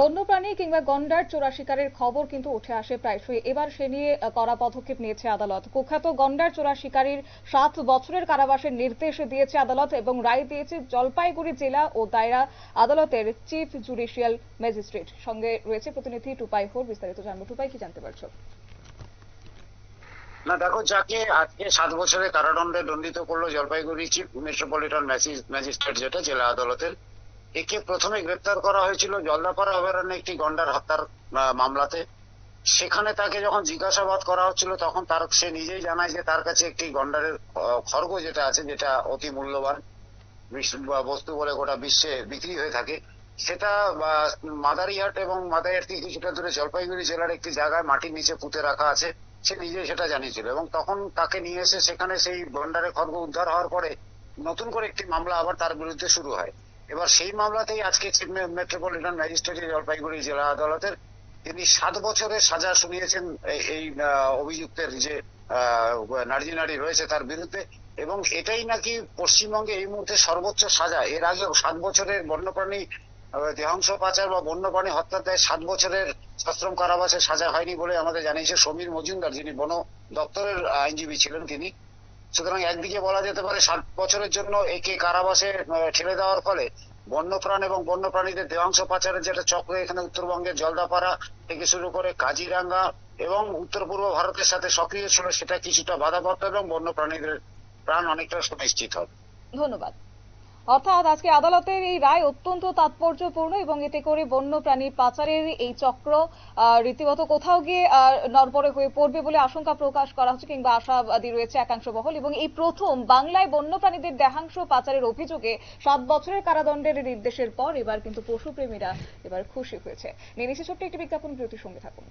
বন্যপ্রাণী কিংবা গন্ডার চোরা শিকারের খবর কিন্তু উঠে আসে প্রায়শই। এবার সে নিয়ে কড়া পদক্ষেপ নিয়েছে আদালত। কুখ্যাত গন্ডার চোরা শিকারীর সাত বছরের কারাবাসের নির্দেশ দিয়েছে আদালত এবং রায় দিয়েছে জলপাইগুড়ি জেলা ও দায়রা আদালতের চিফ জুডিশিয়াল ম্যাজিস্ট্রেট। সঙ্গে রয়েছে প্রতিনিধি টুপাই হোর বিস্তারিত জানব। টুপাই, কি জানতে পারছ? না, দেখো, যাকে আজকে সাত বছরের কারাদণ্ডে দণ্ডিত করল জলপাইগুড়ি চিফ মেট্রোপলিটন ম্যাজিস্ট্রেট, যেটা জেলা আদালতের একে প্রথমে গ্রেপ্তার করা হয়েছিল জলদাপাড়া অভয়ারণ্যে একটি গন্ডার হত্যার মামলাতে। সেখানে তাকে যখন জিজ্ঞাসাবাদ করা হচ্ছিল, তখন তার, সে নিজেই জানায় যে তার কাছে একটি গন্ডারের খড়গ যেটা আছে, যেটা অতি মূল্যবান বস্তু বলে গোটা বিশ্বে বিক্রি হয়ে থাকে। সেটা মাদারিহাট এবং মাদারিহাট থেকে কিছুটা দূরে জলপাইগুড়ি জেলার একটি জায়গায় মাটির নিচে পুঁতে রাখা আছে, সে নিজে সেটা জানিয়েছিল। এবং তখন তাকে নিয়ে এসে সেখানে সেই গন্ডারের খড়গ উদ্ধার হওয়ার পরে নতুন করে একটি মামলা আবার তার বিরুদ্ধে শুরু হয়। এবার সেই মামলাতেই আজকে মেট্রোপলিটন ম্যাজিস্ট্রেট জলপাইগুড়ি জেলা আদালতের তিনি সাত বছরের সাজা শুনিয়েছেন এই- অভিযুক্তের যে নার্জি নারী রয়েছে তার বিরুদ্ধে। এবং এটাই নাকি পশ্চিমবঙ্গে এই মুহূর্তে সর্বোচ্চ সাজা। এর আগে সাত বছরের বন্যপ্রাণী দেহাংশ পাচার বা বন্যপ্রাণী হত্যার দায় সাত বছরের সশ্রম কারাবাসে সাজা হয়নি বলে আমাদের জানিয়েছে সমীর মজুমদার, যিনি বন দপ্তরের আইনজীবী ছিলেন তিনি। সুতরাং একদিকে বলা যেতে পারে সাত বছরের জন্য একে কারাবাসে ঠেলে দেওয়ার ফলে বন্যপ্রাণ এবং বন্যপ্রাণীদের দেহাংশ পাচারের যেটা চক্র এখানে উত্তরবঙ্গের জলদাপাড়া থেকে শুরু করে কাজিরাঙ্গা এবং উত্তর পূর্ব ভারতের সাথে সক্রিয় ছিল সেটা কিছুটা বাধাপ্রাপ্ত এবং বন্যপ্রাণীদের প্রাণ অনেকটা সুনিশ্চিত হবে। ধন্যবাদ। অর্থাৎ আজকে আদালতের এই রায় অত্যন্ত তাৎপর্যপূর্ণ এবং এতে করে বন্যপ্রাণী পাচারের এই চক্র রীতিমতো কোথাও গিয়ে নড়বড়ে হয়ে পড়বে বলে আশঙ্কা প্রকাশ করা হচ্ছে কিংবা আশাবাদী রয়েছে একাংশ মহল এবং এই প্রথম বাংলায় বন্যপ্রাণীদের দেহাংশ পাচারের অভিযোগে সাত বছরের কারাদণ্ডের নির্দেশের পর এবার কিন্তু পশুপ্রেমীরা এবার খুশি হয়েছে। নিয়ে ছোট্ট একটি বিজ্ঞাপন, বিরতির সঙ্গে থাকুন।